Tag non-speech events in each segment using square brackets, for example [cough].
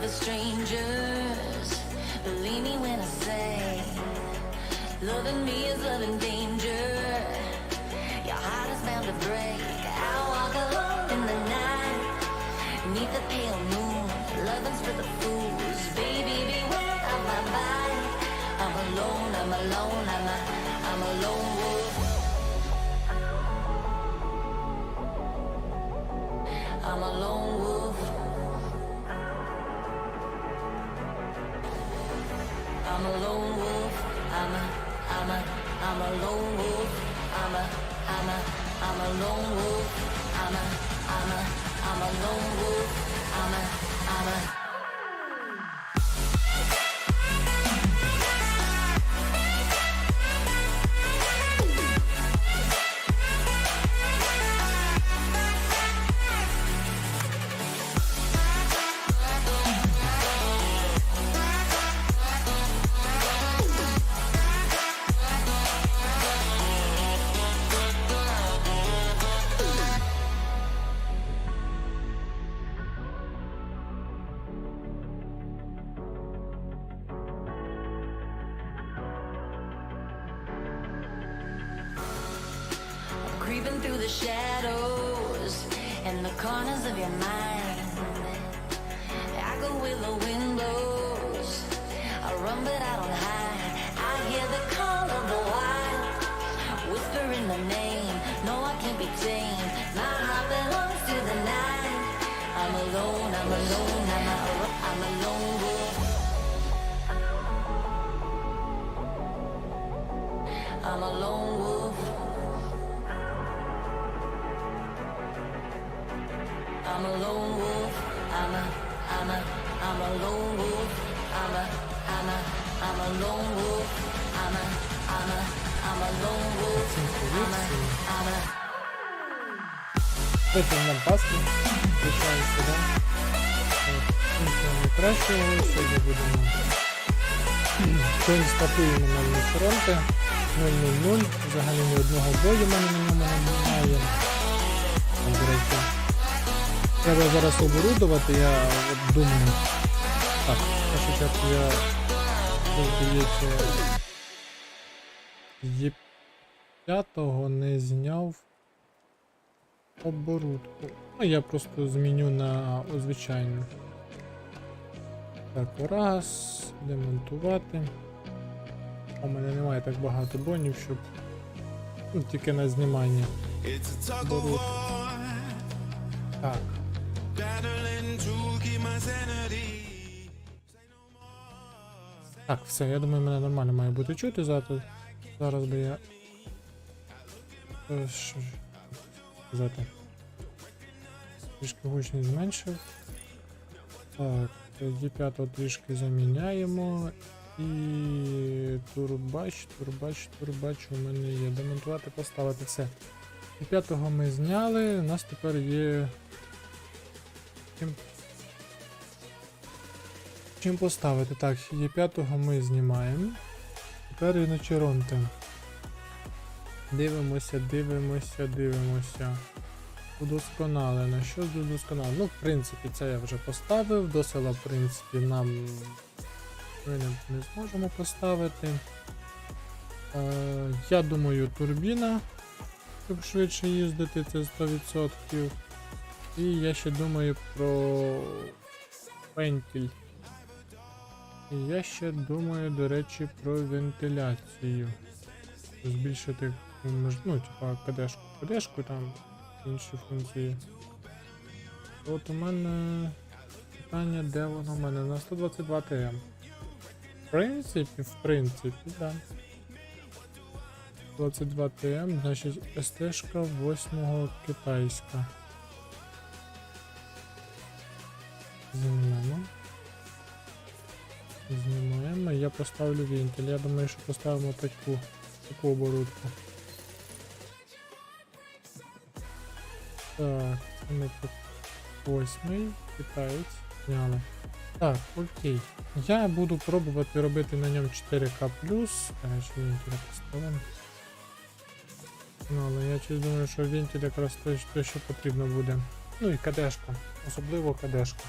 love is strangers. Believe me when I say, loving me is loving danger. Your heart is bound to break. I walk alone in the night, neath the pale moon. Loving's for the fools. Baby, beware of my body. I'm alone, I'm alone, I'm a, I'm a lone wolf. I'm a lone I'm a lone wolf. I'm a, I'm a, I'm a lone wolf. I'm a, I'm a, I'm a lone wolf. I'm a, I'm a, I'm a lone wolf. I'm a. I'm a lone wolf. I'm a lone wolf. I'm a, I'm a, I'm a lone wolf. I'm a, I'm a, I'm a lone wolf. I'm a, I'm a, I'm a lone wolf. I'm a, I'm a. Витягнемо нам паску, сюди. От, Нічого не кращого, сьогодні констатуємо нові фронти 0-0-0, взагалі ні одного бою в мене на ньому немає. Треба зараз оборудувати, я от думаю. Так, першу чергу я здається є п'ятого не зняв оборудку. Ну, я просто зміню на звичайну. Так, раз, демонтувати. У мене немає так багато бонів, щоб. Ну, тільки на знімання. Так. Так, все, я думаю, мене нормально має бути чути зараз. Зараз би я. Е, сказати? Трішки гучність зменшив. Так, тоді п'ятого трішки заміняємо. І турбач, турбач, турбач у мене є. Демонтувати, поставити все. І п'ятого ми зняли. У нас тепер є. Чим Чим поставити? Так, є п'ятого ми знімаємо. Тепер іночеронти. Дивимося, дивимося, дивимося. Удосконалено. Що з удосконалено? Ну, в принципі, це я вже поставив. До села, в принципі, нам ми не, зможемо поставити. Е, я думаю, турбіна, щоб швидше їздити, це 100%. І я ще думаю про вентиль. І я ще думаю, до речі, про вентиляцію. Збільшити ну, типа кадешку, кадешку там інші функції. От у мене питання, де воно в мене? На 122 ТМ. Принципі, в принципі, да. 22 ТМ, значить СТ-шка 8 китайська. Знімемо. Знімаємо. Я поставлю вентиль. Я думаю, що поставимо таку, таку оборудку. Так, ми тут восьмий, китаєць, зняли. Так, окей. Я буду пробувати робити на ньому 4К. Короче, вентиль поставимо. Ну, але я щось думаю, що вентиль якраз те, що потрібно буде. Ну і кадешка. Особливо кадешка.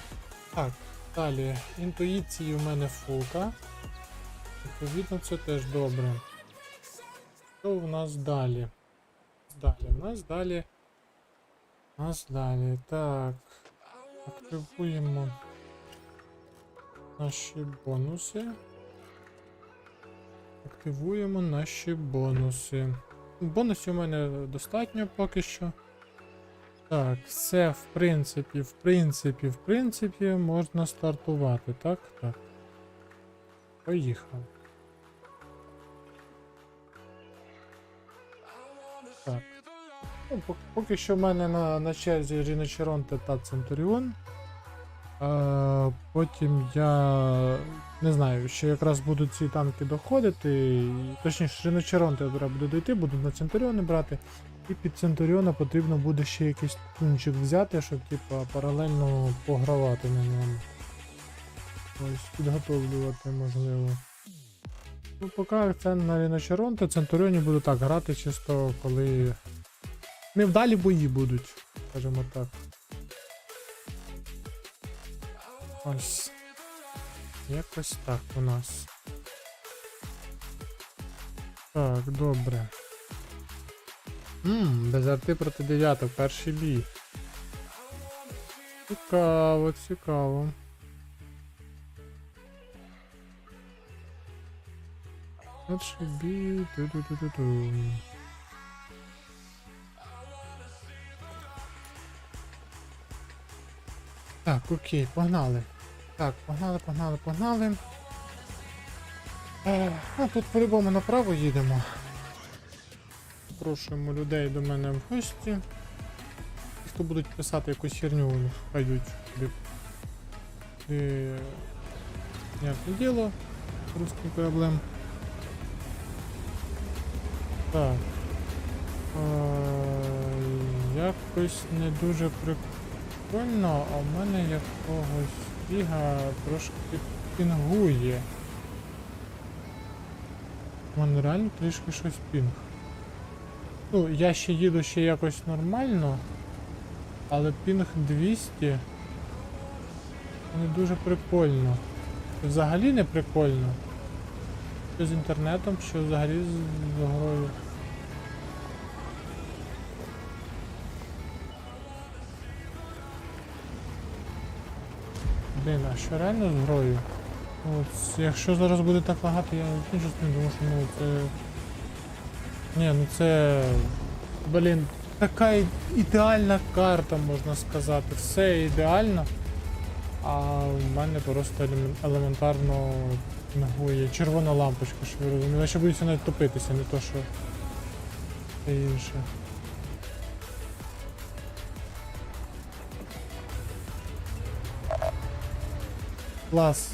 Так, Далі, інтуїції в мене фулка. Відповідно, це теж добре. Що в нас далі? Далі. У нас далі. У нас далі. Так. Активуємо наші бонуси. Активуємо наші бонуси. Бонусів у мене достатньо поки що. Так, все, в принципі, в принципі, в принципі, можна стартувати, так? Так. Поїхав. Так. Ну, поки що в мене на, на черзі Ріночеронте та Центуріон. Е, потім я не знаю, ще якраз будуть ці танки доходити. і- Точніше, Ріночеронте треба буде дойти, буду на Центуріони брати. І під Центуріона потрібно буде ще якийсь тунчик взяти, щоб типа паралельно погравати на ньому. Ось, підготовлювати можливо. Ну, поки акцент на Ріночеронте, Центуріоні буду так грати, чисто коли. Невдалі бої будуть, скажімо так. Ось. Якось так у нас. Так, добре. Ммм, без арти проти дев'яток, перший бій. Цікаво, цікаво. Перший бій. Ту-ду-ду-ду-ду. Так, окей, погнали. Так, погнали, погнали, погнали. Е, ну тут по-любому направо їдемо. Запрошуємо людей до мене в гості. Ті, хто будуть писати якусь херню, собі. Е, Ясне діло. Русський проблем. Так. Е, якось не дуже прикольно, а в мене якогось біга трошки пінгує. У мене реально трішки щось пінг. Ну, я ще їду ще якось нормально, але пінг 200 не дуже прикольно. Взагалі не прикольно. Що з інтернетом, що взагалі з грою. Блін, а що реально з грою? Ну, От, якщо зараз буде так лагати, я з ним думаю, що ну це. Ні, ну це. Блін, така ідеальна карта, можна сказати. Все ідеально. А в мене просто елементарно нагує червона лампочка, що ви розумієте. Я ще боюся навіть топитися, не то що. Це інше. Клас.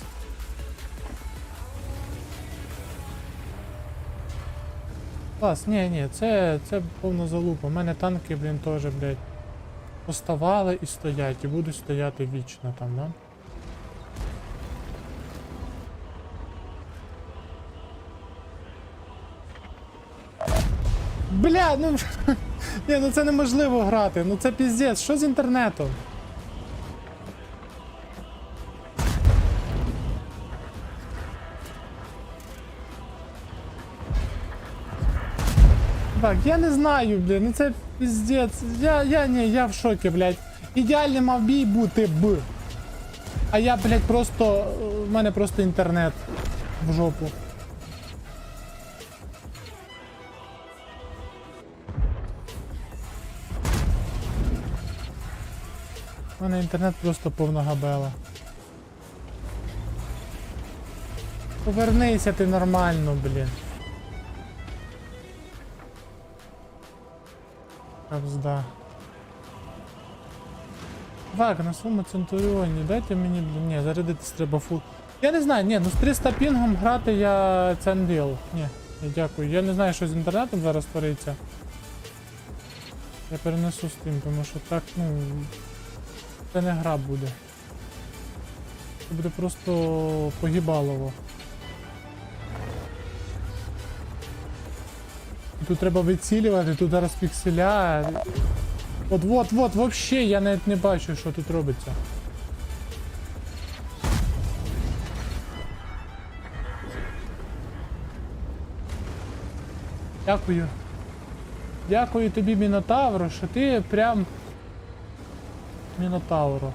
Клас, ні, ні, це, це повна залупа. У мене танки, блін, теж, блядь, поставали і стоять, і будуть стояти вічно там, да? Бля, ну. [laughs] Ні, ну це неможливо грати, ну це піздець, що з інтернетом? Так, я не знаю, блін, ну це піздець. Я, я, ні, я в шокі, блядь. Ідеальний мав бій бути б. А я, блядь, просто. У мене просто інтернет в жопу. У мене інтернет просто повна габела. Повернися ти нормально, блін. Кавзда. Так, на своєму Центуріоні, дайте мені, ні, зарядитись треба фул. Я не знаю, ні, ну з 300 пінгом грати я це не діл. Ні, ні, дякую. Я не знаю, що з інтернетом зараз твориться. Я перенесу тим, тому що так, ну. Це не гра буде. Це буде просто погибалово. Тут треба вицілювати, тут зараз пікселя. От-от-от, вообще я навіть не бачу, що тут робиться. Дякую. Дякую тобі, Мінотавро, що ти прям... Мінотавро.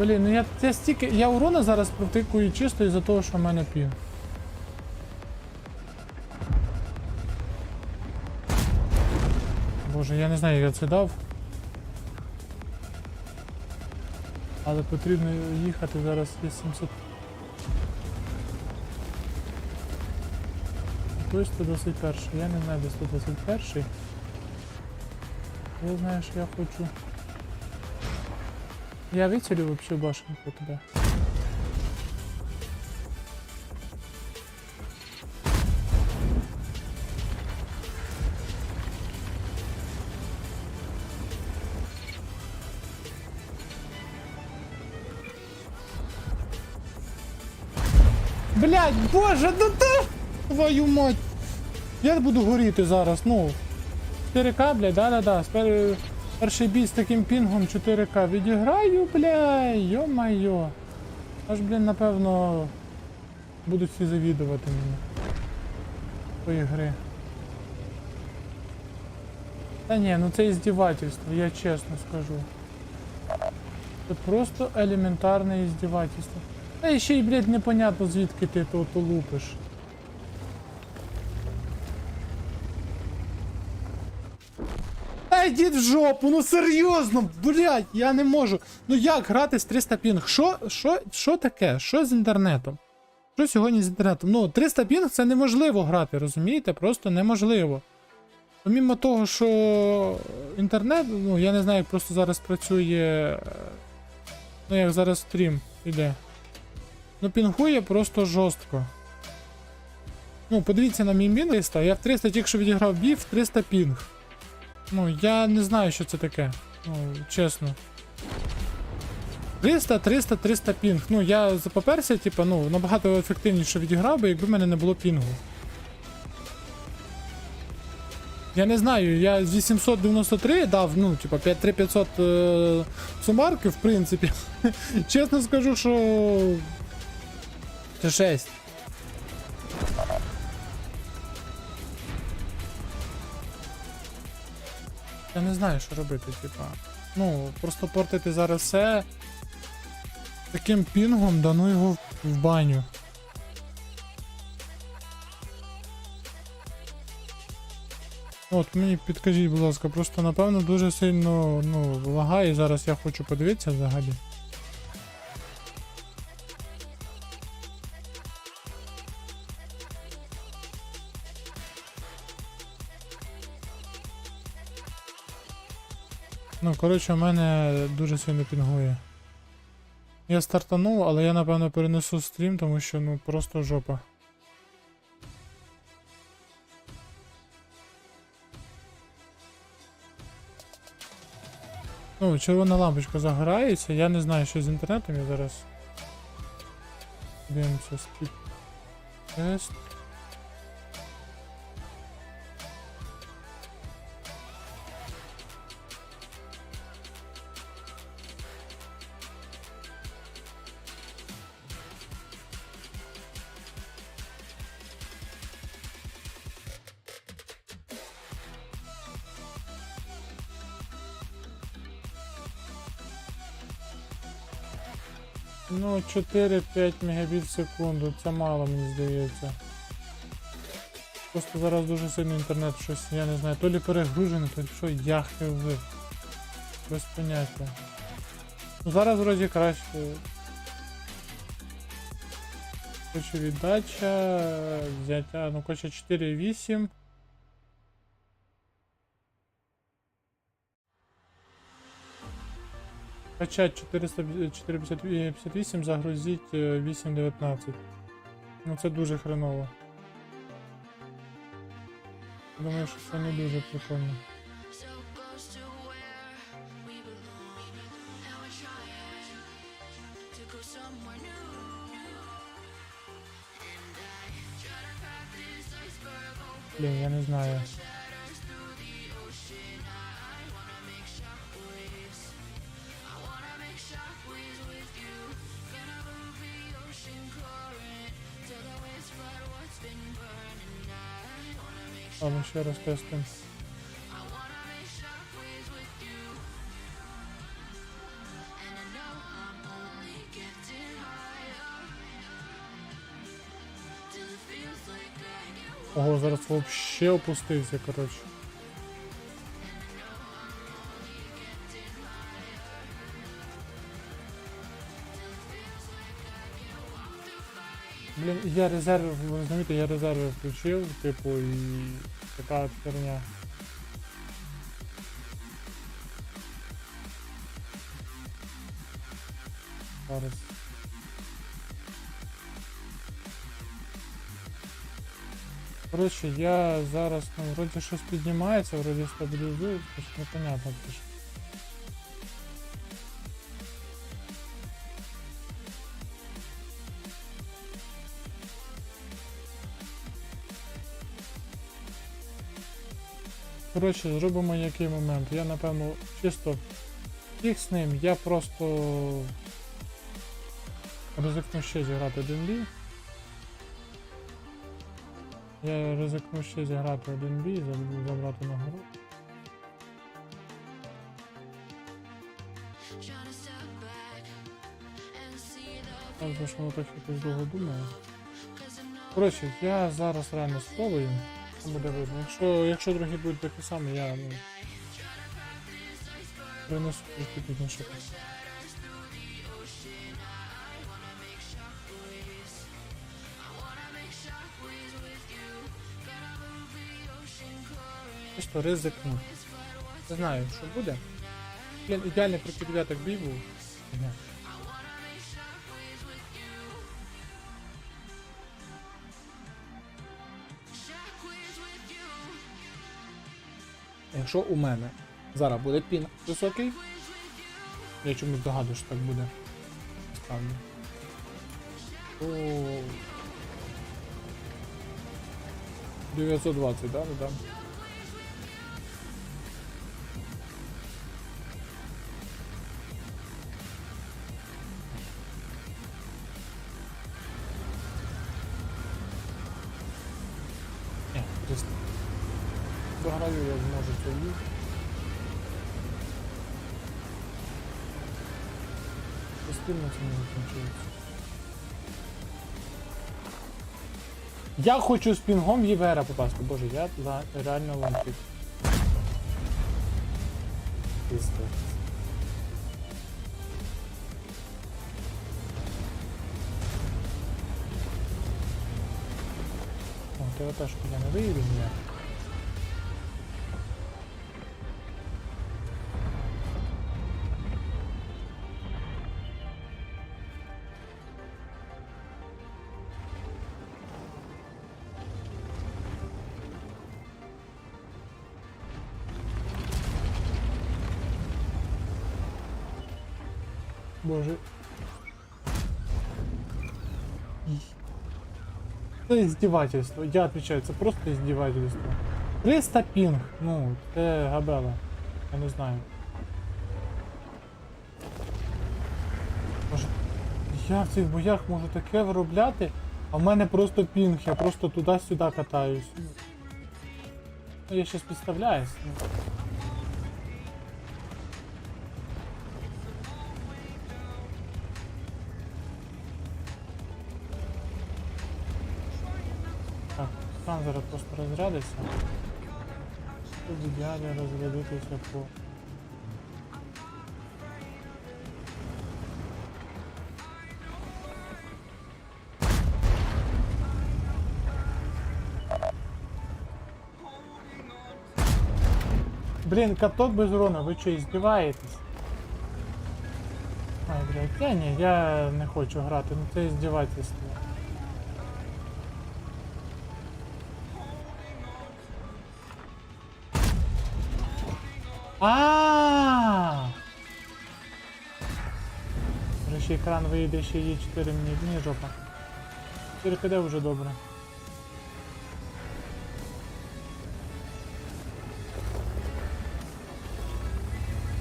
Блін, ну я, я стільки. Я урона зараз протикую чисто із-за того, що в мене пів. Боже, я не знаю, як я це дав. Але потрібно їхати зараз 800. Який 121? Я не знаю, де 121. Я знаю, що я хочу. Я вицелю вообще башенку туда. Блять, боже, да ти! Твою мать! Я буду горіти зараз, ну. 4К, блядь, да-да-да. Перший бій з таким пінгом 4К відіграю, бля, йо-майо. Аж, блін, напевно, будуть всі завідувати мені. Тої гри. Та ні, ну це іздівательство, я чесно скажу. Це просто елементарне іздівательство. Та ще й, блядь, непонятно звідки ти то лупиш. Та в жопу, ну серйозно, блядь, я не можу. Ну як грати з 300 пінг? Що, що, що таке? Що з інтернетом? Що сьогодні з інтернетом? Ну, 300 пінг це неможливо грати, розумієте? Просто неможливо. Помімо того, що інтернет, ну я не знаю, як просто зараз працює. е, Ну, як зараз стрім іде. Ну, пінгує просто жорстко. Ну, подивіться на мій мін 300, я в 300 тільки що відіграв бій в 300 пінг. Ну, я не знаю, що це таке. Ну, чесно. 300, 300, 300 пінг. Ну, я запоперся, типа, ну, набагато ефективніше відіграв би, якби в мене не було пінгу. Я не знаю, я з 893 дав, ну, типа, 5500 е, сумарки, в принципі. [laughs] Чесно скажу, що. Це 6. Я не знаю, що робити, типа. Ну, просто портити зараз все. Таким пінгом да ну його в баню. От мені підкажіть, будь ласка, просто напевно дуже сильно ну, лагає. Зараз я хочу подивитися взагалі. Ну, коротше, у мене дуже сильно пінгує. Я стартанув, але я напевно перенесу стрім, тому що ну просто жопа. Ну, червона лампочка загорається, я не знаю, що з інтернетом, я зараз. Дивимося спід. Тест. Ну, 4-5 мегабіт в секунду, це мало, мені здається. Просто зараз дуже сильно інтернет щось, я не знаю, то лі перегружений, то лі що яхи Без поняття. Ну, зараз вроді краще. Короче, віддача, взяття, ну, короче, 4.8. Качать 458, загрузить е, 8.19. Ну це дуже хреново. Думаю, що це не дуже прикольно. So close to where Ладно, ще раз тестуємо. Ого, зараз вообще опустився, коротше. Я резерви, ви розумієте, я резерви включив, типу, і така херня. Зараз. Коротше, я зараз, ну, вроді щось піднімається, вроді стабілізується, непонятно пише. Коротше, зробимо який момент. Я напевно чисто фіг з ним, я просто ризикну ще зіграти один бій. Я ризикну ще зіграти один заб- забрати нагору. Правда, що воно так якось довго думає. Коротше, я зараз реально спробую. Буде видно. Якщо, якщо другі будуть такі самі, я ну, принесу трохи пізніше. Просто ризикну. Не знаю, що буде. Ідеальний проти дев'яток бій був. Якщо у мене зараз буде пін високий, я чомусь догадую, що так буде. Справді. О... 920, да, ну да? Постійно це не закінчується. Я хочу з пінгом Євера попасти. Боже, я реально лампік. Пиздець. О, тебе теж я не виїду ніяк. Боже. Це издевательство. Я отвечаю, це просто издевательство. 300 пінг. Ну, це габела. Я не знаю. Боже, я в цих боях можу таке виробляти, а в мене просто пінг, я просто туди-сюди катаюсь. Ну, я щас підставляюсь. Так, там зараз просто розрядиться. Тут в ідеалі розрядитися по. Блін, каток без урона, ви що, издеваетесь? Ай, блядь, я ні, я не хочу грати, ну це издевательство. Ще екран вийде, ще є 4 мені. Ні, жопа. 4 КД вже добре.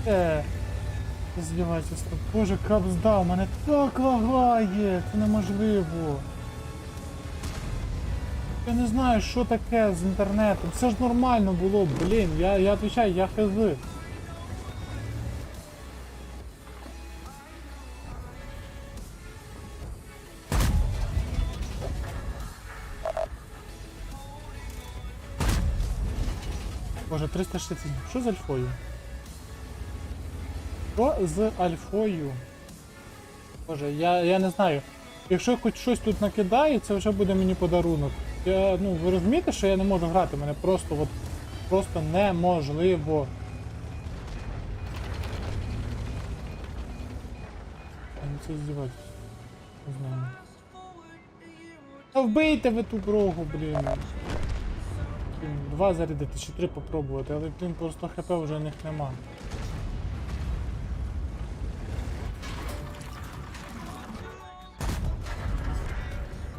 Е, здівательство. Боже, кап здав, мене так лагає, це неможливо. Я не знаю, що таке з інтернетом. Все ж нормально було, блін. Я, я відповідаю, я хз. Боже, 360. Що з альфою? Що з альфою? Боже, я, я не знаю. Якщо хоч щось тут накидає, це вже буде мені подарунок. Я, ну, ви розумієте, що я не можу грати, мене просто от просто неможливо. Це здіватися. Не знаю. Та вбийте ви ту брогу, блін. Два зарядити чи три попробувати, але блін просто хп вже у них нема.